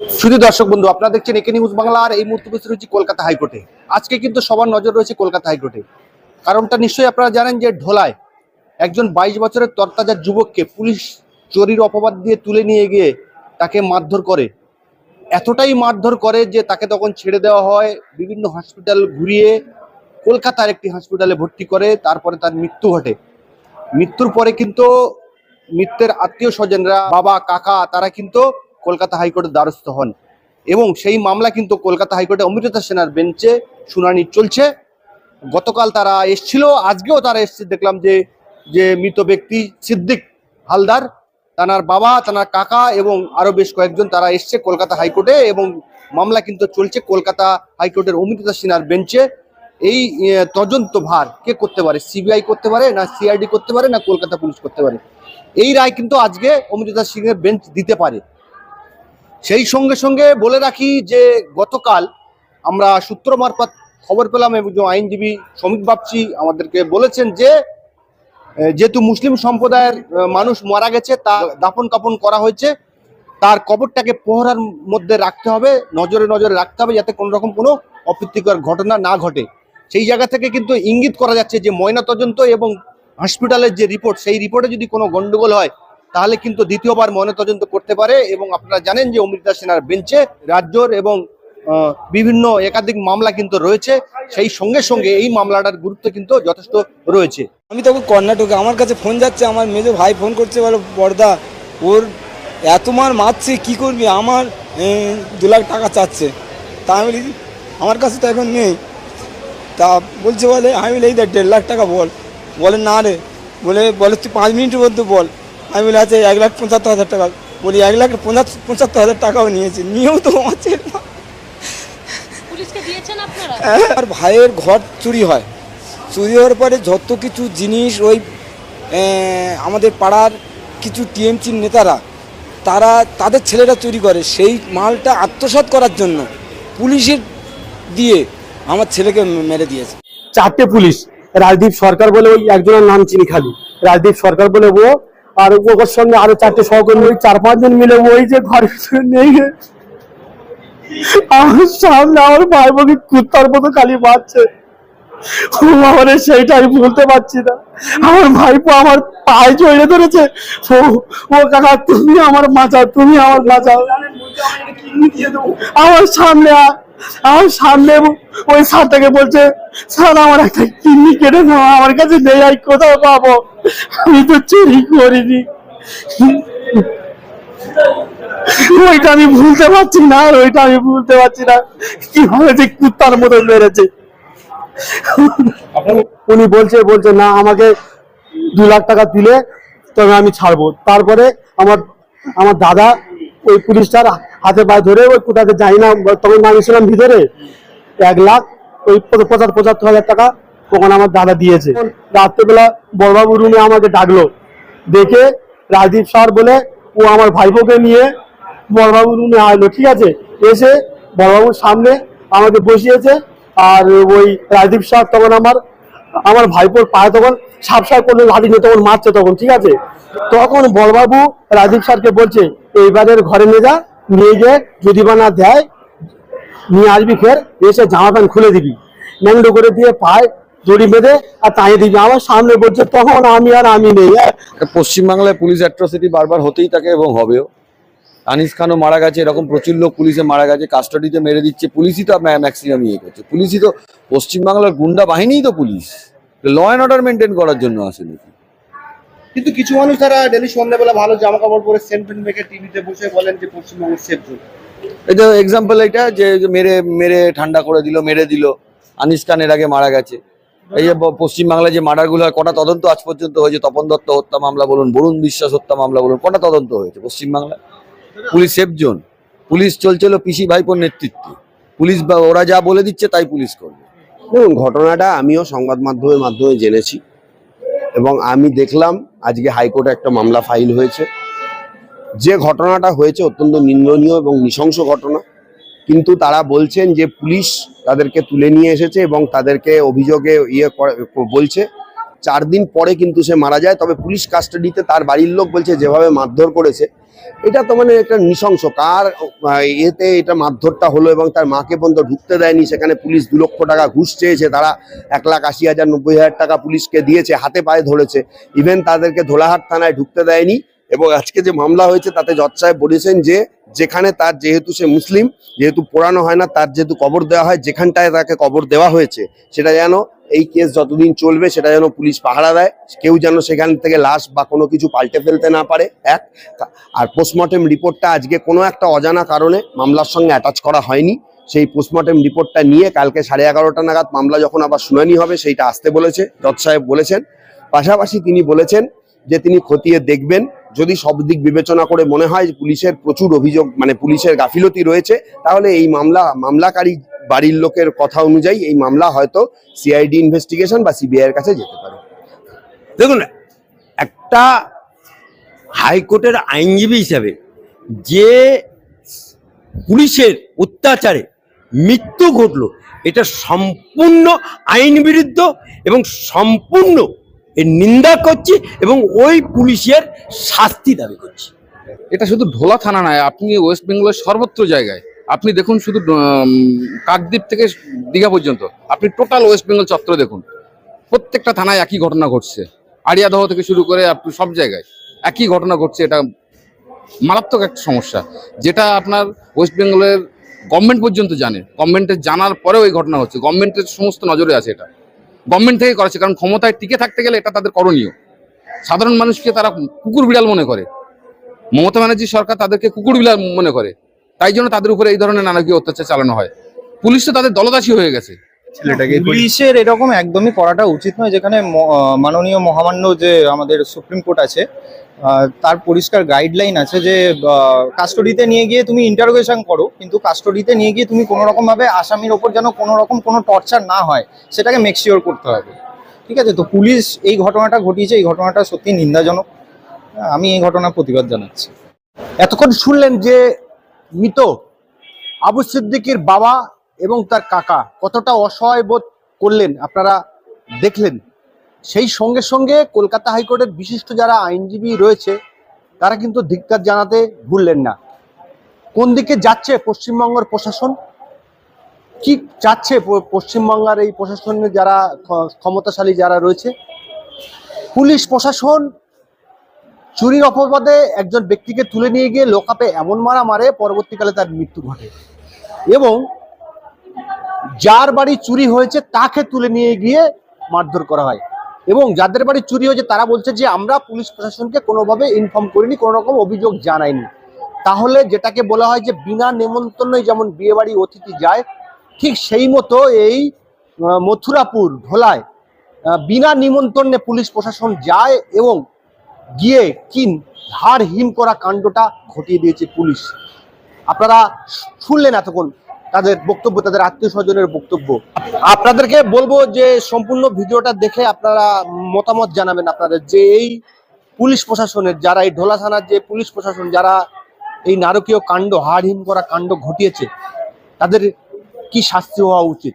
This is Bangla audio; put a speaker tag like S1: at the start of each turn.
S1: শুধু দর্শক বন্ধু, আপনারা দেখছেন একে নিউজ বাংলা আর এই মুহূর্তে উপস্থিত রয়েছে কলকাতা হাইকোর্টে। আজকে কিন্তু সবার নজর রয়েছে কলকাতা হাইকোর্টে। কারণটা নিশ্চয়ই আপনারা জানেন যে ঢোলায় একজন বাইশ বছরের তরতাজা যুবককে পুলিশ চুরির অপবাদ দিয়ে তুলে নিয়ে গিয়ে তাকে মারধর করে। এতটাই মারধর করে যে তাকে তখন ছেড়ে দেওয়া হয়, বিভিন্ন হসপিটাল ঘুরিয়ে কলকাতার একটি হসপিটালে ভর্তি করে, তারপরে তার মৃত্যু ঘটে। মৃত্যুর পরে কিন্তু মৃত্যুর আত্মীয় স্বজনরা, বাবা, কাকা, তারা কিন্তু কলকাতা হাইকোর্টের দ্বারস্থ হন। এবং সেই মামলা কিন্তু কলকাতা হাইকোর্টে অমৃতা সেনার বেঞ্চে শুনানি চলছে। গতকাল তারা এসছিল, আজকেও তারা এসছে। দেখলাম যে যে মৃত ব্যক্তি সিদ্দিক হালদার, তানার বাবা, তানার কাকা এবং আরও বেশ কয়েকজন তারা এসছে কলকাতা হাইকোর্টে এবং মামলা কিন্তু চলছে কলকাতা হাইকোর্টের অমৃতা সিনহার বেঞ্চে। এই তদন্ত ভার কে করতে পারে? সিবিআই করতে পারে না সিআইডি করতে পারে না কলকাতা পুলিশ করতে পারে? এই রায় কিন্তু আজকে অমৃতা সিংহের বেঞ্চ দিতে পারে। সেই সঙ্গে সঙ্গে বলে রাখি যে গতকাল আমরা সূত্র মারফত খবর পেলাম এবং আইনজীবী শ্রমিক বাপচি আমাদেরকে বলেছেন যে যেহেতু মুসলিম সম্প্রদায়ের মানুষ মারা গেছে, তা দাফন কাপন করা হয়েছে, তার কবরটাকে পোহরার মধ্যে রাখতে হবে, নজরে নজরে রাখতে হবে যাতে কোনো রকম কোনো অপ্রীতিকর ঘটনা না ঘটে। সেই জায়গা থেকে কিন্তু ইঙ্গিত করা যাচ্ছে যে ময়না তদন্ত এবং হসপিটালের যে রিপোর্ট, সেই রিপোর্টে যদি কোনো গন্ডগোল হয় তাহলে কিন্তু দ্বিতীয়বার ময়নাতদন্ত করতে পারে এবং আপনারা জানেন যে অমৃতা সেনার বেঞ্চে রাজ্যর এবং বিভিন্ন একাধিক মামলা কিন্তু রয়েছে। সেই সঙ্গে সঙ্গে এই মামলাটার গুরুত্ব কিন্তু যথেষ্ট রয়েছে।
S2: আমি তখন কর্ণাটকে, আমার কাছে ফোন যাচ্ছে, আমার মেজো ভাই ফোন করছে, বলো পর্দা ওর এত মার মারছে, কি করবি? আমার দু লাখ টাকা চাচ্ছে। তা আমি বলি, আমার কাছে তো এখন নেই। তা বলছে, বলে, আমি বলি দেখ, দেড় লাখ টাকা বল। বলে, না রে। বলে বলে, তুই পাঁচ মিনিটের মধ্যে বল। আমি বলি আচ্ছা এক লাখ পঁচাত্তর হাজার টাকা। বলি এক লাখ পঁচাত্তর পঁচাত্তর হাজার টাকাও নিয়েছে নিয়েও তো
S3: দিয়েছেন আপনারা?
S2: আর ভাইয়ের ঘর চুরি হয়। চুরি হওয়ার পরে যত কিছু জিনিস ওই আমাদের পাড়ার কিছু টিএমসির নেতারা তারা তাদের ছেলেরা চুরি করে। সেই মালটা আত্মসাৎ করার জন্য পুলিশের দিয়ে আমার ছেলেকে মেরে দিয়েছে।
S4: চারটে পুলিশ রাজদীপ সরকার বলে ওই একজনের নাম চিনি খালি। রাজদীপ সরকার বলে ও আর ওর সঙ্গে আরও চারটে সহকর্মী চার পাঁচজন মিলে ওই যে ঘরের নেই। আমার সামনে আমার ভাই বোনকে কুত্তার মতো খালি মারছে। আমারে সেইটা আমি বলতে পারছি না। আমার ভাইপো আমার পায়ে জড়িয়ে ধরেছে। ও ও কাকা, তুমি আমার বাঁচাও তুমি আমার বাঁচাও আমার সামনে আ- আমার সামনে ওই স্যারটাকে বলছে, স্যার, আমার একটা কিডনি কেটে দাও, আমার কাছে নেই আমি কোথাও পাবো? আমি তো চুরি করিনি। ওইটা আমি ভুলতে পারছি না, আর ওইটা আমি ভুলতে পারছি না। কীভাবে যে কুত্তার মতো মেরেছে। উনি বলছে বলছে, না, আমাকে দু লাখ টাকা দিলে তবে আমি ছাড়বো। তারপরে আমার আমার দাদা ওই পুলিশটার হাতে পায়ে ধরে ওই কোথাতে যাই না, তখন আমি ছিলাম ভিতরে। এক লাখ, ওই পঁচাত্তর পঁচাত্তর হাজার টাকা তখন আমার দাদা দিয়েছে। রাত্রেবেলা বড়বাবু রুমে আমাকে ডাকলো। দেখে রাজদীপ স্যার বলে, ও আমার ভাইপোকে নিয়ে বড়বাবু রুমে আসলো। ঠিক আছে, এসে বড়বাবুর সামনে আমাকে বসিয়েছে। আর ওই রাজদীপ স্যার তখন আমার আমার ভাইপোর পায়ে তখন সাপ সাপ করলে লাঠি নিয়ে তখন মারছে তখন, ঠিক আছে? তখন বড়বাবু রাজীব স্যারকে বলছে, এইবারের ঘরে নিয়ে যা, নিয়ে গিয়ে যদি বা দেয়, নিয়ে আসবি ফের, এসে জামা প্যান্ট খুলে দিবি। ন্যাংডো করে দিয়ে পায় দড়ি বেঁধে আর তাই দিবি। আমার সামনে বলছে, তখন আমি আর আমি নেই।
S5: পশ্চিমবাংলায় পুলিশ অ্যাট্রসিটি বারবার হতেই থাকে এবং হবেও। আনিস খানও মারা গেছে এরকম প্রচুর লোক পুলিশে মারা গেছে কাস্টাডিতে মেরে দিচ্ছে পুলিশই তো ম্যাক্সিমাম ইয়ে করছে। পুলিশই তো পশ্চিমবাংলার গুন্ডা বাহিনীই তো police. Law and order maintain করার জন্য আসে নাকি?
S1: কিন্তু কিছু মানুষ তারা ডেলি সন্ধ্যাবেলা ভালো জামা কাপড় পরে সেন্ট ফেন্ট মেখে টিভিতে বসে বলেন যে পশ্চিমবঙ্গের সেফ জোন
S5: এটা এক্সাম্পল এটা যে মেরে মেরে ঠান্ডা করে দিল মেরে দিল আনিস খান এর আগে মারা গেছে। এই যে পশ্চিমবাংলায় যে মার্ডারগুলো হয় কটা তদন্ত আজ পর্যন্ত হয়েছে? তপন দত্ত হত্যা মামলা বলুন বরুণ বিশ্বাস হত্যা মামলা বলুন কটা তদন্ত হয়েছে পশ্চিমবাংলায়? পুলিশ সেফ জোন পুলিশ চলছিল পিসি ভাইপোর নেতৃত্বে। পুলিশ বা ওরা যা বলে দিচ্ছে তাই পুলিশ করবে।
S6: দেখুন, ঘটনাটা আমিও সংবাদ মাধ্যমের মাধ্যমে জেনেছি এবং আমি দেখলাম, আজকে হাইকোর্টে একটা মামলা ফাইল হয়েছে। যে ঘটনাটা হয়েছে অত্যন্ত নিন্দনীয় এবং নৃশংস ঘটনা। কিন্তু তারা বলছেন যে পুলিশ তাদেরকে তুলে নিয়ে এসেছে এবং তাদেরকে অভিযোগে ইয়ে বলছে, চার দিন পরে কিন্তু সে মারা যায়। তবে পুলিশ কাস্টাডিতে তার বাড়ির লোক বলছে, যেভাবে মারধর করেছে এটা তো মানে একটা নৃশংস। কার এতে এটা মারধরটা হলো এবং তার মাকে পর্যন্ত ঢুকতে দেয়নি, সেখানে পুলিশ দু লক্ষ টাকা ঘুষ চেয়েছে, তারা এক লাখ আশি হাজার, নব্বই হাজার টাকা পুলিশকে দিয়েছে, হাতে পায়ে ধরেছে। ইভেন তাদেরকে ধোলাহাট থানায় ঢুকতে দেয়নি এবং আজকে যে মামলা হয়েছে, তাতে জজ সাহেব বলেছেন যে যেখানে তার যেহেতু সে মুসলিম, যেহেতু পোড়ানো হয় না, তার যেহেতু কবর দেওয়া হয়, যেখানটায় তাকে কবর দেওয়া হয়েছে, সেটা যেন এই কেস যতদিন চলবে, সেটা যেন পুলিশ পাহারা দেয়। কেউ যেন সেখান থেকে লাশ বা কোনো কিছু পাল্টে ফেলতে না পারে, এক। আর পোস্টমর্টেম রিপোর্টটা আজকে কোনো একটা অজানা কারণে মামলার সঙ্গে অ্যাটাচ করা হয়নি। সেই পোস্টমর্টেম রিপোর্টটা নিয়ে কালকে সাড়ে এগারোটা নাগাদ মামলা যখন আবার শুনানি হবে, সেইটা আসতে বলেছে, জজ সাহেব বলেছেন। পাশাপাশি তিনি বলেছেন যে তিনি খতিয়ে দেখবেন যদি সব দিক বিবেচনা করে মনে হয় পুলিশের প্রচুর অভিযোগ মানে পুলিশের গাফিলতি রয়েছে, তাহলে এই মামলা, মামলাকারী বাড়ির লোকের কথা অনুযায়ী এই মামলা হয়তো সিআইডি ইনভেস্টিগেশন বা সিবিআই এর কাছে যেতে পারে।
S7: দেখুন, একটা হাইকোর্টের আইনজীবী হিসাবে যে পুলিশের অত্যাচারে মৃত্যু ঘটলো, এটা সম্পূর্ণ আইন বিরুদ্ধ এবং সম্পূর্ণ এর নিন্দা করছি এবং ওই পুলিশের শাস্তি দাবি করছি।
S8: এটা শুধু ঢোলা থানা নয়, আপনি ওয়েস্ট বেঙ্গলের সর্বত্র জায়গায়। আপনি দেখুন শুধু কাকদ্বীপ থেকে দীঘা পর্যন্ত। আপনি টোটাল ওয়েস্ট বেঙ্গল চত্বর দেখুন। প্রত্যেকটা থানায় একই ঘটনা ঘটছে। আড়িয়াদহ থেকে শুরু করে আপনি সব জায়গায় একই ঘটনা ঘটছে। এটা মারাত্মক একটা সমস্যা। যেটা আপনার ওয়েস্ট বেঙ্গলের গভর্নমেন্ট পর্যন্ত জানে। গভর্নমেন্টের জানার পরেও এই ঘটনা হচ্ছে। গভর্নমেন্টের সমস্ত নজরে আছে এটা। গভর্নমেন্ট থেকে করেছে, কারণ ক্ষমতায় টিকে থাকতে গেলে এটা তাদের করণীয়। সাধারণ মানুষকে তারা কুকুর বিড়াল মনে করে। মমতা ব্যানার্জি সরকার তাদেরকে কুকুর বিড়াল মনে করে। তাই জন্য তাদের উপরে এই ধরনের নানাকীয় অত্যাচার চালানো হয়। পুলিশ তো তাদের দলদাসী হয়ে গেছে।
S9: পুলিশের এরকম একদমই করাটা উচিত নয় যেখানে ম- মাননীয় মহামান্য যে আমাদের সুপ্রিম কোর্ট আছে তার পরিষ্কার গাইডলাইন আছে যে কাস্টডিতে নিয়ে গিয়ে তুমি ইন্টারোগেশন করো কিন্তু কাস্টডিতে নিয়ে গিয়ে তুমি কোনো রকম ভাবে আসামির ওপর যেন কোনো রকম কোনো টর্চার না হয় সেটাকে মেকশিওর করতে হবে। ঠিক আছে? তো পুলিশ এই ঘটনাটা ঘটিয়েছে এই ঘটনাটা সত্যি নিন্দাজনক। আমি এই ঘটনার প্রতিবাদ জানাচ্ছি।
S1: এতক্ষণ শুনলেন যে মৃত আবু সিদ্দিকির বাবা এবং তার কাকা কতটা অসহায় বোধ করলেন আপনারা দেখলেন। সেই সঙ্গে সঙ্গে কলকাতা হাইকোর্টের বিশিষ্ট যারা আইনজীবী রয়েছে, তারা কিন্তু ধিক্কার জানাতে ভুললেন না। কোন দিকে যাচ্ছে পশ্চিমবঙ্গের প্রশাসন? কি চাচ্ছে পশ্চিমবাংলার এই প্রশাসনের যারা ক্ষমতাশালী যারা রয়েছে? পুলিশ প্রশাসন চুরির অপবাদে একজন ব্যক্তিকে তুলে নিয়ে গিয়ে লোকাপে এমন মারা মারে পরবর্তীকালে তার মৃত্যু ঘটে। এবং যার বাড়ি চুরি হয়েছে তাকে তুলে নিয়ে গিয়ে মারধর করা হয়। এবং যাদের বাড়ি চুরি হয়েছে তারা বলছে যে, আমরা পুলিশ প্রশাসনকে কোনোভাবে ইনফর্ম করিনি কোনো রকম অভিযোগ জানাইনি। তাহলে যেটাকে বলা হয় যে, বিনা নেমন্তন্নই যেমন বিয়ে বাড়ি অতিথি যায়, ঠিক সেই মতো এই মথুরাপুর ভোলায় বিনা নিমন্ত্রণে পুলিশ প্রশাসন যায় এবং গিয়ে কি হাড় হিম করা কাণ্ডটা ঘটিয়ে দিয়েছে পুলিশ। আপনারা শুনলেন এতক্ষণ। তাদের বক্তব্য, তাদের আত্মীয় স্বজনের বক্তব্য। আপনাদেরকে বলব যে সম্পূর্ণ ভিডিওটা দেখে আপনারা মতামত জানাবেন আপনাদের যে এই পুলিশ প্রশাসনের, যারা এই ঢোলা থানার যে পুলিশ প্রশাসন, যারা এই নারকীয় কাণ্ড হাড় হিম করা কাণ্ড ঘটিয়েছে, তাদের কি শাস্তি হওয়া উচিত?